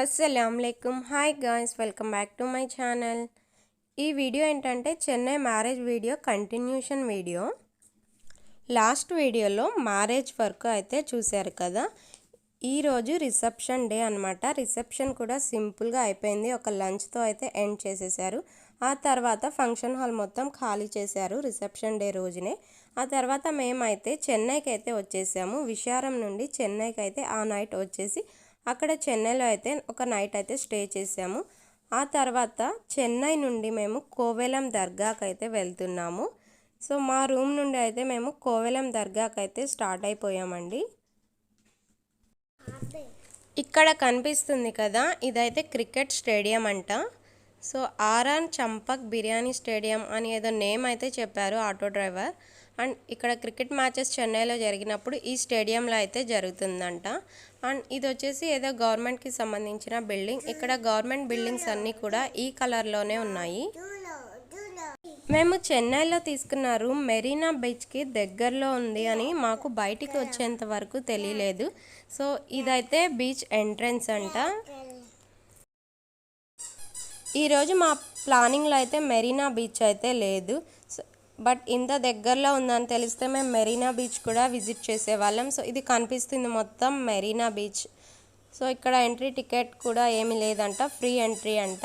అస్సలంకం hi guys welcome back to my channel. ఈ video ఏంటంటే Chennai marriage video continuation video. Last వీడియోలో marriage work అయితే చూశారు కదా. ఈరోజు రిసెప్షన్ డే అనమాట రిసెప్షన్ కూడా సింపుల్గా అయిపోయింది. ఒక లంచ్తో అయితే ఎండ్ చేసేసారు. ఆ తర్వాత ఫంక్షన్ హాల్ మొత్తం ఖాళీ చేశారు రిసెప్షన్ డే రోజునే. ఆ తర్వాత మేమైతే చెన్నైకి అయితే వచ్చేసాము. విశారం నుండి చెన్నైకి అయితే ఆ నైట్ వచ్చేసి అక్కడ చెన్నైలో అయితే ఒక నైట్ అయితే స్టే చేసాము ఆ తర్వాత చెన్నై నుండి మేము కోవెలం దర్గాకి అయితే వెళ్తున్నాము. సో మా రూమ్ నుండి అయితే మేము కోవెలం దర్గాకి అయితే స్టార్ట్ అయిపోయామండి. ఇక్కడ కనిపిస్తుంది కదా ఇదైతే క్రికెట్ స్టేడియం అంట. సో ఆర్ఆర్ చంపక్ బిర్యానీ స్టేడియం అని ఏదో నేమ్ అయితే చెప్పారు ఆటో డ్రైవర్. అండ్ ఇక్కడ క్రికెట్ మ్యాచెస్ చెన్నైలో జరిగినప్పుడు ఈ స్టేడియంలో అయితే జరుగుతుందంట. అండ్ ఇది వచ్చేసి ఏదో గవర్నమెంట్కి సంబంధించిన బిల్డింగ్. ఇక్కడ గవర్నమెంట్ బిల్డింగ్స్ అన్నీ కూడా ఈ కలర్లోనే ఉన్నాయి. మేము చెన్నైలో తీసుకున్న రూమ్ మెరీనా బీచ్కి దగ్గరలో ఉంది అని మాకు బయటికి వచ్చేంత వరకు తెలియలేదు. సో ఇదైతే బీచ్ ఎంట్రన్స్ అంట. ఈరోజు మా ప్లానింగ్లో అయితే మెరీనా బీచ్ అయితే లేదు. బట్ ఇంత దగ్గరలో ఉందని తెలిస్తే మేము మెరీనా బీచ్ కూడా విజిట్ చేసేవాళ్ళం. సో ఇది కనిపిస్తుంది మొత్తం మెరీనా బీచ్. సో ఇక్కడ ఎంట్రీ టికెట్ కూడా ఏమీ లేదంట ఫ్రీ ఎంట్రీ అంట.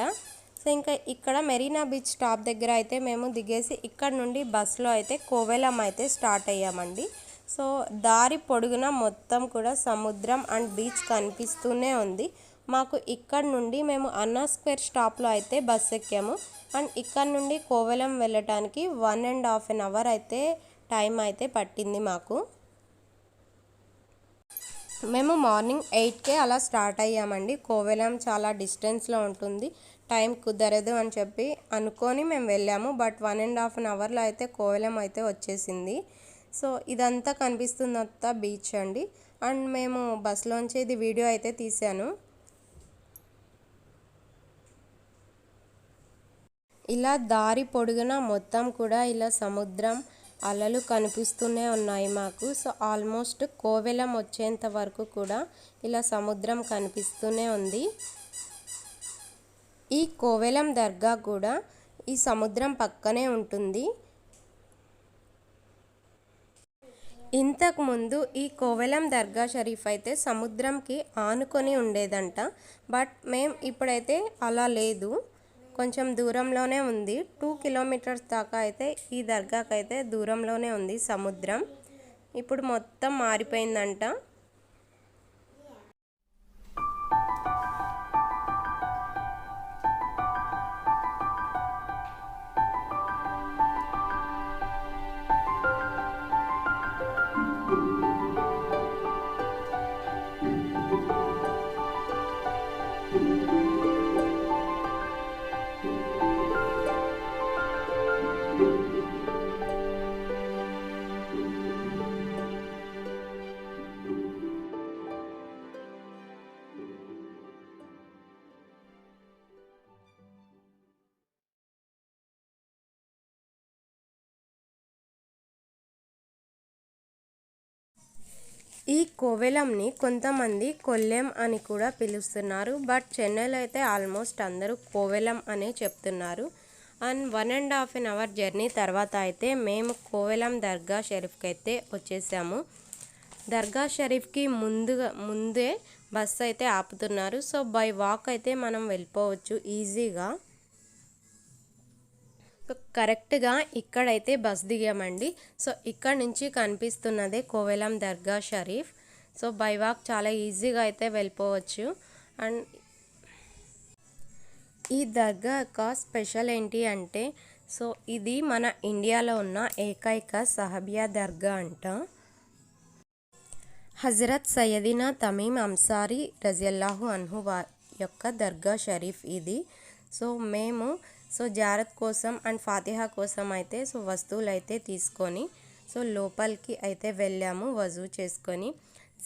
సో ఇంకా ఇక్కడ మెరీనా బీచ్ స్టాప్ దగ్గర అయితే మేము దిగేసి ఇక్కడ నుండి బస్సులో అయితే కోవెలం అయితే స్టార్ట్ అయ్యామండి. సో దారి పొడుగున మొత్తం కూడా సముద్రం అండ్ బీచ్ కనిపిస్తూనే ఉంది. మాకు ఇక్కడ నుండి మేము అన్నా స్క్వేర్ స్టాప్లో అయితే బస్ ఎక్కాము. అండ్ ఇక్కడ నుండి కోవెలం వెళ్ళటానికి one and half an hour అయితే టైం అయితే పట్టింది మాకు. మేము మార్నింగ్ ఎయిట్కే అలా స్టార్ట్ అయ్యామండి. కోవెలం చాలా డిస్టెన్స్లో ఉంటుంది. టైం కుదరదు అని చెప్పి అనుకొని మేము వెళ్ళాము. But one and half an అవర్లో అయితే కోవెలం అయితే వచ్చేసింది. సో ఇదంతా కనిపిస్తుందంతా బీచ్ అండి. అండ్ మేము బస్లోంచి ఇది వీడియో అయితే తీసాను ఇలా దారి పొడుగున మొత్తం కూడా ఇలా సముద్రం అలలు కనిపిస్తూనే ఉన్నాయి మాకు. సో ఆల్మోస్ట్ కోవెలం వచ్చేంత వరకు కూడా ఇలా సముద్రం కనిపిస్తూనే ఉంది. ఈ కోవెలం దర్గా కూడా ఈ సముద్రం పక్కనే ఉంటుంది. ఇంతకుముందు ఈ కోవెలం దర్గా షరీఫ్ అయితే సముద్రంకి ఆనుకొని ఉండేదంట. బట్ మేం ఇప్పుడైతే అలా లేదు. కొంచెం దూరంలోనే ఉంది. టూ కిలోమీటర్స్ దాకా అయితే ఈ దర్గాకైతే అయితే దూరంలోనే ఉంది సముద్రం. ఇప్పుడు మొత్తం మారిపోయిందంట. ఈ కోవెలంని కొంతమంది కొల్లెం అని కూడా పిలుస్తున్నారు. బట్ చెన్నైలో అయితే ఆల్మోస్ట్ అందరూ కోవెలం అనే చెప్తున్నారు. And one and half an hour journey తర్వాత అయితే మేము కోవెలం దర్గా షరీఫ్కి అయితే వచ్చేసాము. దర్గా షరీఫ్కి ముందుగా ముందే బస్సు అయితే ఆపుతున్నారు. సో బై వాక్ అయితే మనం వెళ్ళిపోవచ్చు ఈజీగా. కరెక్ట్గా ఇక్కడైతే బస్ దిగామండి. సో ఇక్కడ నుంచి కనిపిస్తున్నదే Kovalam dargah Sharif. So by walk చాలా ఈజీగా అయితే వెళ్ళిపోవచ్చు. అండ్ ఈ దర్గా యొక్క స్పెషల్ ఏంటి అంటే సో ఇది మన ఇండియాలో ఉన్న ఏకైక సహబియా దర్గా అంట. హజరత్ సయ్యదినా తమీం అంసారీ రజియల్లాహు అన్హువా యొక్క దర్గా షరీఫ్ ఇది. సో మేము సో జారత్ కోసం అండ్ ఫాతిహా కోసం అయితే సో వస్తువులు అయితే తీసుకొని సో లోపలికి అయితే వెళ్ళాము వజూ చేసుకొని.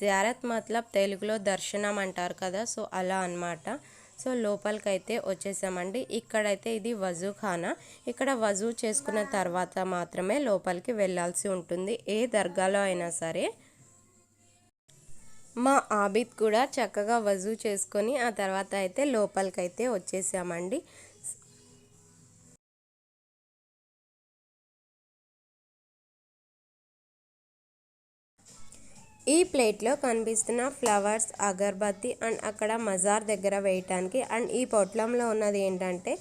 జారత్ మతలబ్ తెలుగులో దర్శనం అంటారు కదా సో అలా అనమాట సో లోపలికి అయితే వచ్చేసామండి. ఇక్కడైతే ఇది వజూ ఖానా ఇక్కడ వజూ చేసుకున్న తర్వాత మాత్రమే లోపలికి వెళ్ళాల్సి ఉంటుంది. ఏ దర్గాలో అయినా సరే. మా ఆబిద్ కూడా చక్కగా వజూ చేసుకొని ఆ తర్వాత అయితే లోపలికి అయితే వచ్చేసామండి. ఈ ప్లేట్లో కనిపిస్తున్న ఫ్లవర్స్ అగర్బత్తి అండ్ అక్కడ మజార్ దగ్గర వేయటానికి అండ్ ఈ పొట్లంలో ఉన్నది ఏంటంటే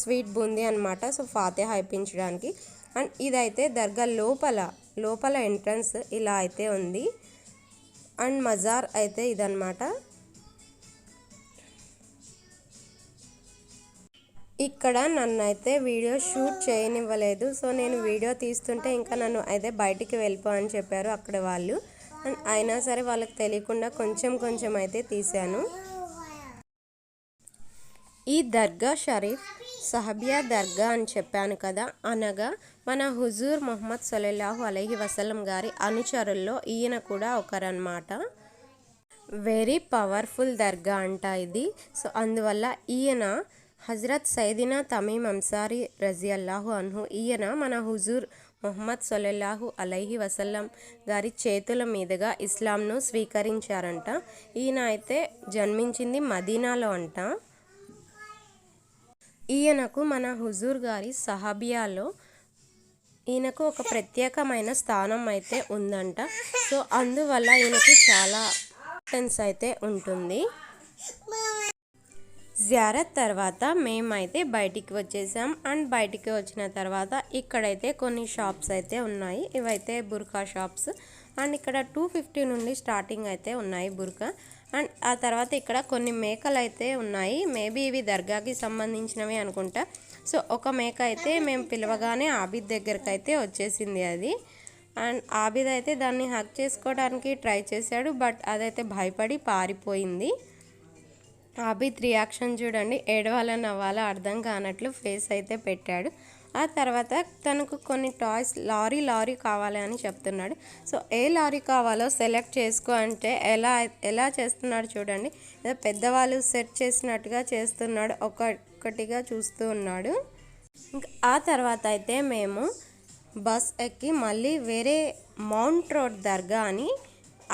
స్వీట్ బూందీ అనమాట సో ఫాతే హైపించడానికి. అండ్ ఇదైతే దర్గా లోపల లోపల ఎంట్రన్స్ ఇలా అయితే ఉంది. అండ్ మజార్ అయితే ఇదనమాట ఇక్కడ నన్ను అయితే వీడియో షూట్ చేయనివ్వలేదు. సో నేను వీడియో తీస్తుంటే ఇంకా నన్ను అయితే బయటికి వెళ్ళిపో అని చెప్పారు అక్కడ వాళ్ళు. అయినా సరే వాళ్ళకి తెలియకుండా కొంచెం కొంచెం అయితే తీశాను. ఈ దర్గా షరీఫ్ సహబియా దర్గా అని చెప్పాను కదా అనగా మన హుజూర్ మొహమ్మద్ సల్లల్లాహు అలహి వసలం గారి అనుచరుల్లో ఈయన కూడా ఒకరనమాట వెరీ పవర్ఫుల్ దర్గా అంట ఇది. సో అందువల్ల ఈయన హజరత్ సైదినా తమీం అంసారీ రజియల్లాహు అన్హు ఈయన మన హుజూర్ మొహమ్మద్ సొల్లహు అలైహి వసల్లం గారి చేతుల మీదుగా ఇస్లాంను స్వీకరించారంట. ఈయన అయితే జన్మించింది మదీనాలో అంట. ఈయనకు మన హుజూర్ గారి సహాబియాలో ఈయనకు ఒక ప్రత్యేకమైన స్థానం అయితే ఉందంట. సో అందువల్ల ఈయనకి చాలా ఇంపార్టెన్స్ అయితే ఉంటుంది. జియారత్ తర్వాత మేమైతే బయటికి వచ్చేసాం అండ్ బయటికి వచ్చిన తర్వాత ఇక్కడైతే కొన్ని షాప్స్ అయితే ఉన్నాయి ఇవైతే బుర్కా షాప్స్ అండ్ ఇక్కడ టూ ఫిఫ్టీ నుండి స్టార్టింగ్ అయితే ఉన్నాయి బుర్కా అండ్ ఆ తర్వాత ఇక్కడ కొన్ని మేకలు అయితే ఉన్నాయి మేబీ ఇవి దర్గాకి సంబంధించినవి అనుకుంటా సో ఒక మేక అయితే మేము పిలవగానే ఆబిద్ దగ్గరకు అయితే వచ్చేసింది అది. అండ్ ఆబిద్ అయితే దాన్ని హక్ చేసుకోవడానికి ట్రై చేశాడు. బట్ అదైతే భయపడి పారిపోయింది. ఆబిద్ రియాక్షన్ చూడండి ఏడవాల నవ్వాలో అర్థం కానట్లు ఫేస్ అయితే పెట్టాడు. ఆ తర్వాత తనకు కొన్ని టాయ్స్ లారీ లారీ కావాలి అని చెప్తున్నాడు. సో ఏ లారీ కావాలో సెలెక్ట్ చేసుకో అంటే ఎలా ఎలా చేస్తున్నాడు చూడండి. ఏదో పెద్దవాళ్ళు సెట్ చేసినట్టుగా చేస్తున్నాడు ఒక్కొక్కటిగా చూస్తూ ఉన్నాడు. ఇంకా ఆ తర్వాత అయితే మేము బస్ ఎక్కి మళ్ళీ వేరే మౌంట్ రోడ్ దర్గా అని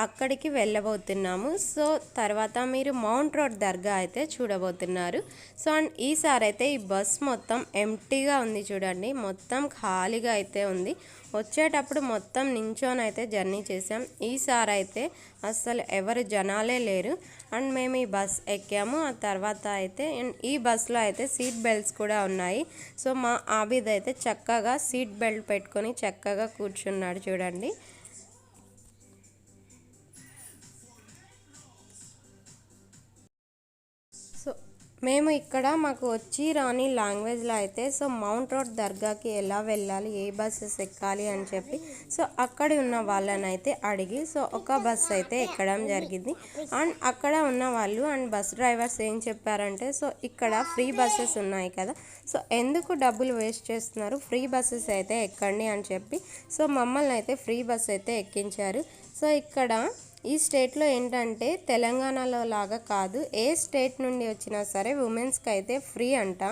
అక్కడికి వెళ్ళబోతున్నాము. సో తర్వాత మీరు మౌంట్ రోడ్ దర్గా అయితే చూడబోతున్నారు. సో అండ్ ఈసారి అయితే ఈ బస్ మొత్తం ఎంటీగా ఉంది చూడండి. మొత్తం ఖాళీగా అయితే ఉంది. వచ్చేటప్పుడు మొత్తం నించోని అయితే జర్నీ చేసాం ఈసారి అయితే అస్సలు ఎవరు జనాలే లేరు. అండ్ మేము ఈ బస్ ఎక్కాము. ఆ తర్వాత అయితే ఈ బస్లో అయితే సీట్ బెల్ట్స్ కూడా ఉన్నాయి. సో మా ఆబిద్ అయితే చక్కగా సీట్ బెల్ట్ పెట్టుకొని చక్కగా కూర్చున్నాడు చూడండి. మేము ఇక్కడ మాకు వచ్చి రాని లాంగ్వేజ్లో అయితే సో మౌంట్ రోడ్ దర్గాకి ఎలా వెళ్ళాలి ఏ బస్సెస్ ఎక్కాలి అని చెప్పి సో అక్కడ ఉన్న వాళ్ళని అయితే అడిగి సో ఒక బస్ అయితే ఎక్కడం జరిగింది. అండ్ అక్కడ ఉన్న వాళ్ళు అండ్ బస్ డ్రైవర్స్ ఏం చెప్పారంటే సో ఇక్కడ ఫ్రీ బస్సెస్ ఉన్నాయి కదా సో ఎందుకు డబ్బులు వేస్ట్ చేస్తున్నారు ఫ్రీ బస్సెస్ అయితే ఎక్కండి అని చెప్పి సో మమ్మల్ని అయితే ఫ్రీ బస్ అయితే ఎక్కించారు. సో ఇక్కడ ఈ స్టేట్లో ఏంటంటే తెలంగాణలో లాగా కాదు ఏ స్టేట్ నుండి వచ్చినా సరే ఉమెన్స్కి అయితే ఫ్రీ అంట.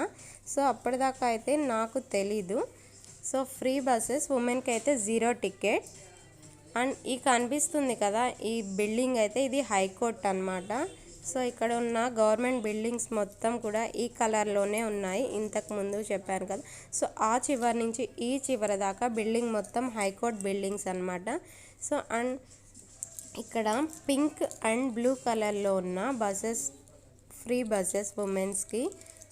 సో అప్పటిదాకా అయితే నాకు తెలీదు. సో ఫ్రీ బస్సెస్ ఉమెన్కి అయితే జీరో టికెట్. అండ్ ఈ కనిపిస్తుంది కదా ఈ బిల్డింగ్ అయితే ఇది హైకోర్ట్ అనమాట సో ఇక్కడ ఉన్న గవర్నమెంట్ బిల్డింగ్స్ మొత్తం కూడా ఈ కలర్లోనే ఉన్నాయి. ఇంతకు ముందు చెప్పాను కదా. సో ఆ చివరి నుంచి ఈ చివరి దాకా బిల్డింగ్ మొత్తం హైకోర్ట్ బిల్డింగ్స్ అనమాట సో అండ్ ఇక్కడ పింక్ అండ్ బ్లూ కలర్లో ఉన్న బస్సెస్ ఫ్రీ బస్సెస్ ఉమెన్స్కి.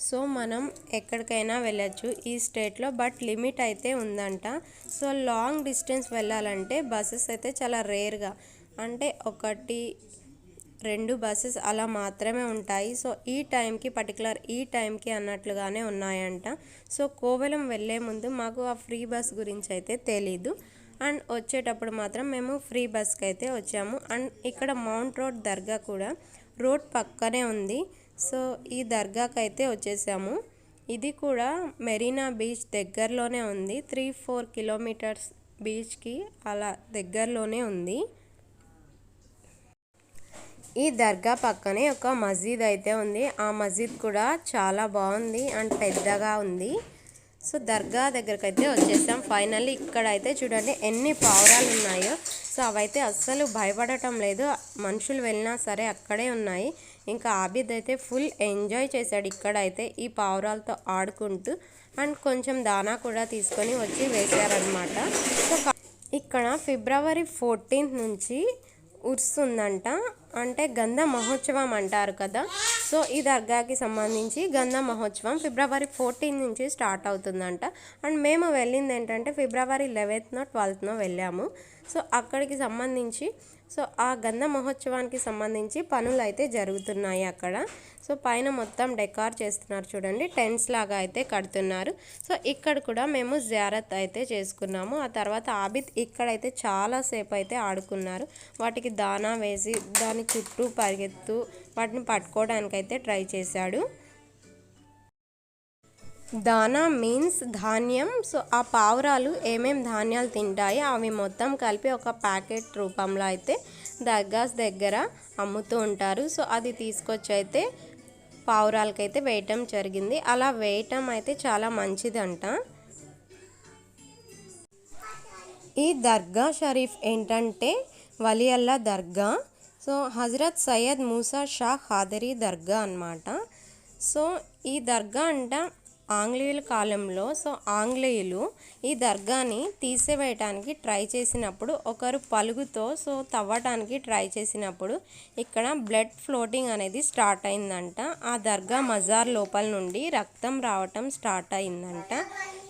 సో మనం ఎక్కడికైనా వెళ్ళచ్చు ఈ స్టేట్లో బట్ లిమిట్ అయితే ఉందంట. సో లాంగ్ డిస్టెన్స్ వెళ్ళాలంటే బస్సెస్ అయితే చాలా రేర్గా. అంటే ఒకటి రెండు బస్సెస్ అలా మాత్రమే ఉంటాయి. సో ఈ టైంకి పర్టికులర్ ఈ టైంకి అన్నట్లుగానే ఉన్నాయంట. సో కోవెలం వెళ్ళే ముందు మాకు ఆ ఫ్రీ బస్ గురించి అయితే తెలీదు. అండ్ వచ్చేటప్పుడు మాత్రం మేము ఫ్రీ బస్కి అయితే వచ్చాము. అండ్ ఇక్కడ మౌంట్ రోడ్ దర్గా కూడా రోడ్ పక్కనే ఉంది. సో ఈ దర్గాకి అయితే వచ్చేసాము. ఇది కూడా మెరీనా బీచ్ దగ్గరలోనే ఉంది. త్రీ ఫోర్ కిలోమీటర్స్ బీచ్కి అలా దగ్గరలోనే ఉంది. ఈ దర్గా పక్కనే ఒక మస్జిద్ అయితే ఉంది. ఆ మస్జిద్ కూడా చాలా బాగుంది అండ్ పెద్దగా ఉంది. సో దర్గా దగ్గరకు అయితే వచ్చేసాం. ఫైనల్లీ ఇక్కడ అయితే చూడండి ఎన్ని పావురాలు ఉన్నాయో సో అవైతే అస్సలు భయపడటం లేదు. మనుషులు వెళ్ళినా సరే అక్కడే ఉన్నాయి. ఇంకా ఆబిద్ అయితే ఫుల్ ఎంజాయ్ చేశాడు ఇక్కడైతే ఈ పావురాలతో ఆడుకుంటూ. అండ్ కొంచెం దానా కూడా తీసుకొని వచ్చి వేశారనమాట సో ఇక్కడ ఫిబ్రవరి ఫోర్టీన్త్ నుంచి ఉర్స్ ఉందంట. అంటే గంధ మహోత్సవం అంటారు కదా. సో ఈ దర్గాకి సంబంధించి గంధ మహోత్సవం ఫిబ్రవరి ఫోర్టీన్ నుంచి స్టార్ట్ అవుతుందంట. అండ్ మేము వెళ్ళింది ఏంటంటే ఫిబ్రవరి లెవెన్త్నో ట్వెల్త్నో వెళ్ళాము. సో అక్కడికి సంబంధించి సో ఆ గంధ మహోత్సవానికి సంబంధించి పనులు అయితే జరుగుతున్నాయి అక్కడ. సో పైన మొత్తం డెకార్ చేస్తున్నారు చూడండి టెంట్స్ లాగా అయితే కడుతున్నారు. సో ఇక్కడ కూడా మేము జారత్ అయితే చేసుకున్నాము. ఆ తర్వాత ఆబిద్ ఇక్కడైతే చాలాసేపు అయితే ఆడుకున్నారు. వాటికి దానా వేసి దాని చుట్టూ పరిగెత్తు వాటిని పట్టుకోవడానికి అయితే ట్రై చేశాడు. దానా మీన్స్ ధాన్యం. సో ఆ పావురాలు ఏమేం ధాన్యాలు తింటాయి అవి మొత్తం కలిపి ఒక ప్యాకెట్ రూపంలో అయితే దర్గాస్ దగ్గర అమ్ముతూ ఉంటారు. సో అది తీసుకొచ్చి అయితే పావురాలకైతే వేయటం జరిగింది. అలా వేయటం అయితే చాలా మంచిదంట. ఈ దర్గా షరీఫ్ ఏంటంటే వలియల్లా దర్గా. సో హజరత్ సయ్యద్ మూసా షా ఖాదరీ దర్గా అన్నమాట. సో ఈ దర్గా అంట ఆంగ్లేయుల కాలంలో సో ఆంగ్లేయులు ఈ దర్గాని తీసివేయటానికి ట్రై చేసినప్పుడు ఒకరు పలుగుతో సో తవ్వటానికి ట్రై చేసినప్పుడు ఇక్కడ బ్లడ్ ఫ్లోటింగ్ అనేది స్టార్ట్ అయిందంట. ఆ దర్గా మజార్ లోపల నుండి రక్తం రావటం స్టార్ట్ అయిందంట.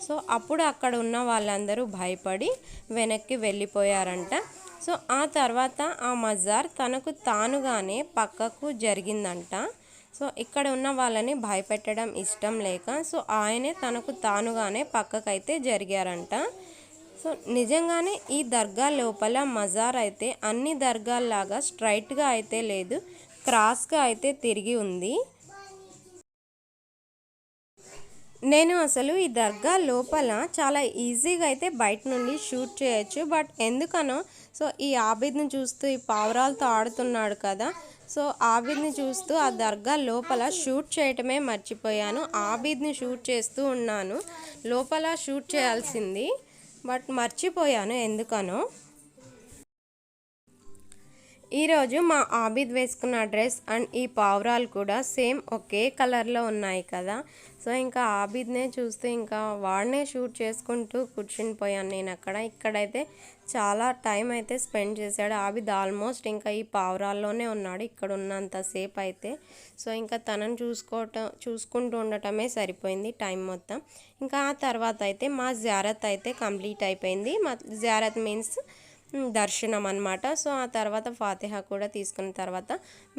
సో అప్పుడు అక్కడ ఉన్న వాళ్ళందరూ భయపడి వెనక్కి వెళ్ళిపోయారంట. సో ఆ తర్వాత ఆ మజార్ తనకు తానుగానే పక్కకు జరిగిందంట. సో ఇక్కడ ఉన్న వాళ్ళని భయపెట్టడం ఇష్టం లేక సో ఆయనే తనకు తానుగానే పక్కకైతే జరిగారంట. సో నిజంగానే ఈ దర్గా లోపల మజార్ అయితే అన్ని దర్గాల్లాగా స్ట్రైట్గా అయితే లేదు క్రాస్గా అయితే తిరిగి ఉంది. నేను అసలు ఈ దర్గా లోపల చాలా ఈజీగా అయితే బయట నుండి షూట్ చేయొచ్చు బట్ ఎందుకనో సో ఈ ఆబిద్ని చూస్తూ ఈ పావురాలతో ఆడుతున్నాడు కదా సో ఆబిద్ని చూస్తూ ఆ దర్గా లోపల షూట్ చేయటమే మర్చిపోయాను. ఆబిద్ని షూట్ చేస్తూ ఉన్నాను. లోపల షూట్ చేయాల్సింది బట్ మర్చిపోయాను ఎందుకనో. ఈరోజు మా ఆబిద్ వేసుకున్న డ్రెస్ అండ్ ఈ పావురాలు కూడా సేమ్ ఒకే కలర్లో ఉన్నాయి కదా. సో ఇంకా ఆబిద్నే చూస్తూ ఇంకా వాడినే షూట్ చేసుకుంటూ కూర్చుని పోయాను నేను అక్కడ. ఇక్కడైతే చాలా టైం అయితే స్పెండ్ చేశాడు. ఆబిద్ ఆల్మోస్ట్ ఇంకా ఈ పావురాల్లోనే ఉన్నాడు. ఇక్కడ ఉన్నంతసేపు అయితే. సో ఇంకా తనను చూసుకోవటం చూసుకుంటూ ఉండటమే సరిపోయింది టైం మొత్తం. ఇంకా ఆ తర్వాత అయితే మా జారత్ అయితే కంప్లీట్ అయిపోయింది. మా జారత్ మీన్స్ దర్శనం అనమాట సో ఆ తర్వాత ఫాతిహా కూడా తీసుకున్న తర్వాత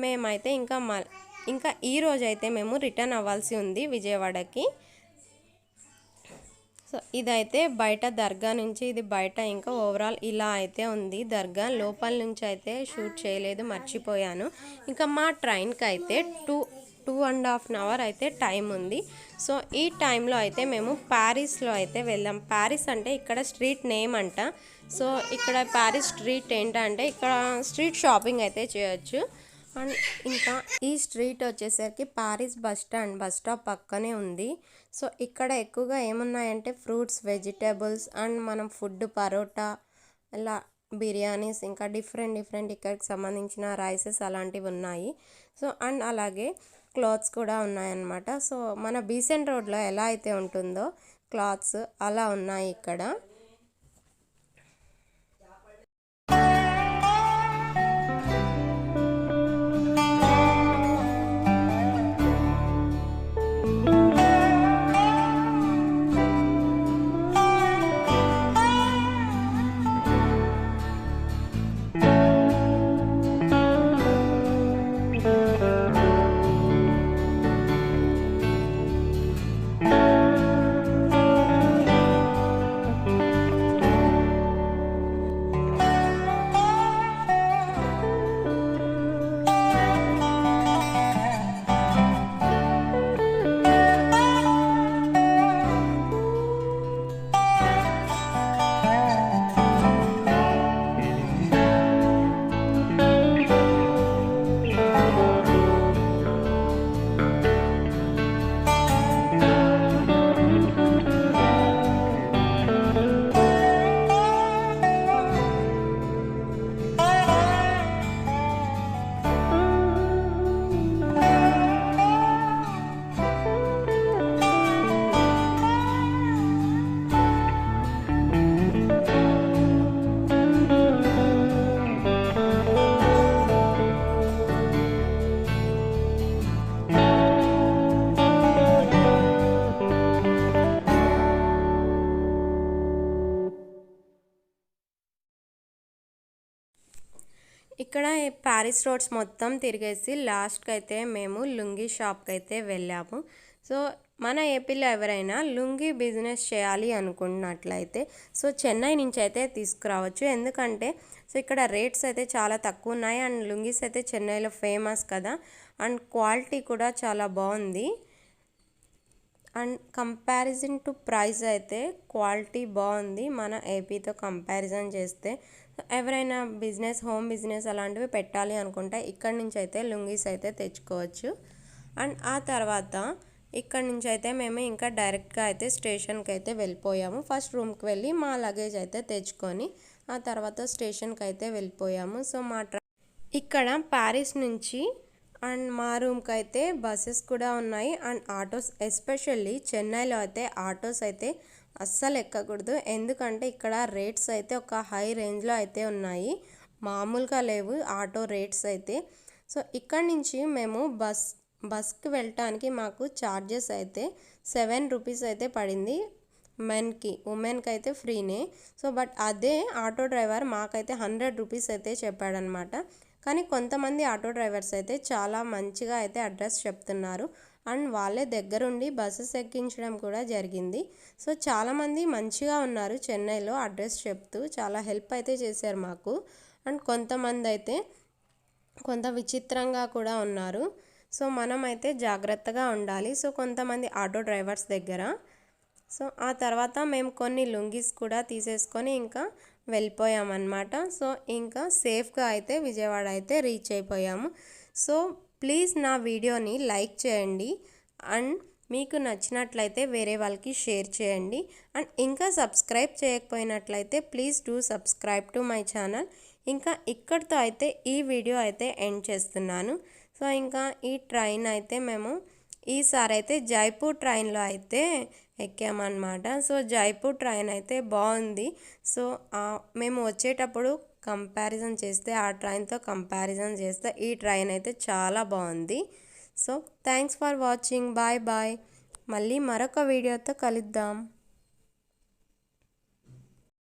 మేమైతే ఇంకా మ ఇంకా ఈ రోజు అయితే మేము రిటర్న్ అవ్వాల్సి ఉంది విజయవాడకి. సో ఇదైతే బయట దర్గా నుంచి ఇది బయట ఇంకా ఓవరాల్ ఇలా అయితే ఉంది. దర్గా లోపల నుంచి అయితే షూట్ చేయలేదు మర్చిపోయాను. ఇంకా మా ట్రైన్కి అయితే two two and half an hour అయితే టైం ఉంది. సో ఈ టైంలో అయితే మేము ప్యారిస్లో అయితే వెళ్ళాం. ప్యారిస్ అంటే ఇక్కడ స్ట్రీట్ నేమ్ అంట. సో ఇక్కడ ప్యారిస్ స్ట్రీట్ ఏంటంటే ఇక్కడ స్ట్రీట్ షాపింగ్ అయితే చేయొచ్చు. అండ్ ఇంకా ఈ స్ట్రీట్ వచ్చేసరికి Parry's bus stand bus stop పక్కనే ఉంది. సో ఇక్కడ ఎక్కువగా ఏమున్నాయంటే ఫ్రూట్స్ వెజిటేబుల్స్ అండ్ మనం ఫుడ్ పరోటా ఇలా బిర్యానీస్ ఇంకా డిఫరెంట్ డిఫరెంట్ ఇక్కడికి సంబంధించిన రైసెస్ అలాంటివి ఉన్నాయి. సో అండ్ అలాగే క్లాత్స్ కూడా ఉన్నాయన్నమాట. సో మన బీసెంట్ రోడ్లో ఎలా అయితే ఉంటుందో క్లాత్స్ అలా ఉన్నాయి ఇక్కడ. ఇక్కడ ప్యారిస్ రోడ్స్ మొత్తం తిరిగేసి లాస్ట్కి అయితే మేము లుంగీ షాప్కి అయితే వెళ్ళాము. సో మన ఏపీలో ఎవరైనా లుంగీ బిజినెస్ చేయాలి అనుకున్నట్లయితే సో చెన్నై నుంచి అయితే తీసుకురావచ్చు. ఎందుకంటే సో ఇక్కడ రేట్స్ అయితే చాలా తక్కువ ఉన్నాయి అండ్ లుంగీస్ అయితే చెన్నైలో ఫేమస్ కదా. అండ్ క్వాలిటీ కూడా చాలా బాగుంది. అండ్ కంపారిజన్ టు ప్రైస్ అయితే క్వాలిటీ బాగుంది. మన ఏపీతో కంపారిజన్ చేస్తే ఎవరైనా బిజినెస్ హోమ్ బిజినెస్ అలాంటివి పెట్టాలి అనుకుంటే ఇక్కడ నుంచి అయితే లుంగీస్ అయితే తెచ్చుకోవచ్చు. అండ్ ఆ తర్వాత ఇక్కడ నుంచి అయితే మేము ఇంకా డైరెక్ట్గా అయితే స్టేషన్కి అయితే వెళ్ళిపోయాము. ఫస్ట్ రూమ్కి వెళ్ళి మా లగేజ్ అయితే తెచ్చుకొని ఆ తర్వాత స్టేషన్కి అయితే వెళ్ళిపోయాము. సో మా ట్రా ఇక్కడ ప్యారిస్ నుంచి అండ్ మా రూమ్కి అయితే బస్సెస్ కూడా ఉన్నాయి. అండ్ ఆటోస్ ఎస్పెషల్లీ చెన్నైలో అయితే ఆటోస్ అయితే అస్సలు ఎక్కకూడదు. ఎందుకంటే ఇక్కడ రేట్స్ అయితే ఒక హై రేంజ్లో అయితే ఉన్నాయి. మామూలుగా లేవు ఆటో రేట్స్ అయితే. సో ఇక్కడ నుంచి మేము బస్ బస్కి వెళ్ళటానికి మాకు ఛార్జెస్ అయితే సెవెన్ రూపీస్ అయితే పడింది మెన్కి ఉమెన్కి అయితే ఫ్రీనే. సో బట్ అదే ఆటో డ్రైవర్ మాకైతే హండ్రెడ్ రూపీస్ అయితే చెప్పాడనమాట. కానీ కొంతమంది ఆటో డ్రైవర్స్ అయితే చాలా మంచిగా అయితే అడ్రస్ చెప్తున్నారు. అండ్ వాళ్ళే దగ్గరుండి బస్సెస్ ఎక్కించడం కూడా జరిగింది. సో చాలామంది మంచిగా ఉన్నారు చెన్నైలో అడ్రస్ చెప్తూ. చాలా హెల్ప్ అయితే చేశారు మాకు. అండ్ కొంతమంది అయితే కొంత విచిత్రంగా కూడా ఉన్నారు. సో మనమైతే జాగ్రత్తగా ఉండాలి. సో కొంతమంది ఆటో డ్రైవర్స్ దగ్గర. సో ఆ తర్వాత మేము కొన్ని లుంగీస్ కూడా తీసేసుకొని ఇంకా వెళ్ళిపోయామన్నమాట. సో ఇంకా సేఫ్గా అయితే విజయవాడ అయితే రీచ్ అయిపోయాము. సో ప్లీజ్ నా వీడియోని లైక్ చేయండి అండ్ మీకు నచ్చినట్లయితే వేరే వాళ్ళకి షేర్ చేయండి అండ్ ఇంకా subscribe చేయకపోయినట్లయితే please do subscribe to my channel. ఇంకా ఇక్కడితో అయితే ఈ వీడియో అయితే ఎండ్ చేస్తున్నాను. సో ఇంకా ఈ ట్రైన్ అయితే మేము ఈసారి అయితే జైపూర్ ట్రైన్లో అయితే ఎక్కామన్నమాట. సో జైపూర్ ట్రైన్ అయితే బాగుంది. సో మేము వచ్చేటప్పుడు కంపారిజన్ చేస్తే ఆ ట్రైన్తో కంపారిజన్ చేస్తే ఈ ట్రైన్ అయితే చాలా బాగుంది. So thanks for watching bye bye మళ్ళీ మరొక వీడియోతో కలుద్దాం.